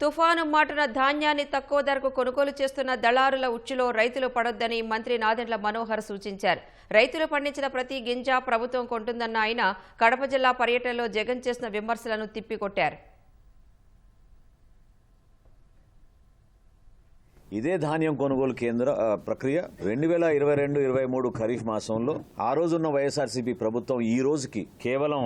తుఫాను మాటున ధాన్యాన్ని తక్కువ ధరకు కొనుగోలు చేస్తున్న దళారుల ఉచ్చులో రైతులు పడొద్దని మంత్రి నాదెండ్ల మనోహర్ సూచించారు. రైతులు పండించిన ప్రతి గింజ ప్రభుత్వం కొంటుందన్న ఆయన కడప జిల్లా పర్యటనలో జగన్ చేసిన విమర్శలను తిప్పికొట్టారు. ఇదే ధాన్యం కొనుగోలు కేంద్ర ప్రక్రియ రెండు వేల ఇరవై రెండు ఇరవై మూడు ఖరీఫ్ మాసంలో ఆ రోజున్న వైఎస్ఆర్సీపీ ప్రభుత్వం ఈ రోజుకి కేవలం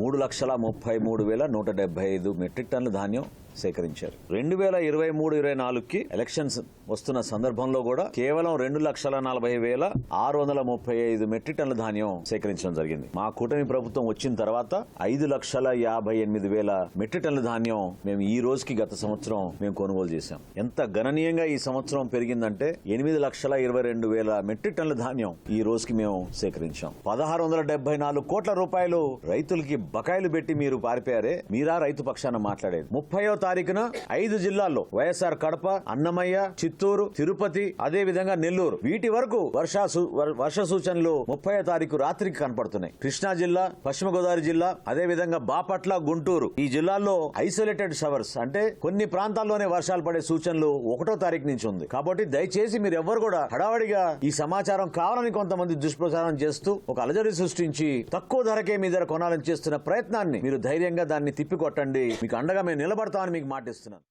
మూడు లక్షల ముప్పై మూడు వేల నూట డెబ్బై ఐదు మెట్రిక్ టన్ల ధాన్యం సేకరించారు. రెండు వేల ఇరవై మూడు ఇరవై నాలుగుకి ఎలక్షన్స్ వస్తున్న సందర్భంలో కూడా కేవలం రెండు లక్షల నలభై వేల ఆరు వందల ముప్పై ఐదు మెట్రిక్ టన్ల ధాన్యం సేకరించడం జరిగింది. మా కూటమి ప్రభుత్వం వచ్చిన తర్వాత ఐదు లక్షల యాభై ఎనిమిది వేల మెట్రిక్ టన్ల ధాన్యం మేము ఈ రోజుకి గత సంవత్సరం మేము కొనుగోలు చేశాం. ఎంత గణనీయంగా ఈ సంవత్సరం పెరిగిందంటే ఎనిమిది లక్షల ఇరవై రెండు వేల మెట్రిక్ టన్ల ధాన్యం ఈ రోజుకి మేము సేకరించాం. పదహారు వందల డెబ్బై నాలుగు కోట్ల రూపాయలు రైతులకి బకాయిలు పెట్టి మీరు పారిపోయారే మీరా రైతు పక్షాన మాట్లాడేది. ముప్పయో తారీఖున ఐదు జిల్లాల్లో వైఎస్ఆర్ కడప అన్నమయ్య చిత్తూరు తిరుపతి అదే విధంగా నెల్లూరు. వీటి వరకు వర్షా వర్ష సూచనలు ముప్పయో తారీఖు రాత్రికి కనపడుతున్నాయి. కృష్ణా జిల్లా పశ్చిమ గోదావరి జిల్లా అదే విధంగా బాపట్ల గుంటూరు. ఈ జిల్లాల్లో ఐసోలేటెడ్ షవర్స్ అంటే కొన్ని ప్రాంతాల్లోనే వర్షాలు పడే సూచనలు ఒకటో తారీఖు నుంచి ఉంది. కాబట్టి దయచేసి మీరు ఎవ్వరు కూడా హడావడిగా ఈ సమాచారం కావాలని కొంతమంది దుష్ప్రచారం చేస్తూ ఒక అలజడి సృష్టించి తక్కువ ధరకే మీ ధర కొనాలని చేస్తున్న ప్రయత్నాన్ని మీరు ధైర్యంగా దాన్ని తిప్పికొట్టండి. మీకు అండగా మేము నిలబడతామని మీకు మాటిస్తున్నాను.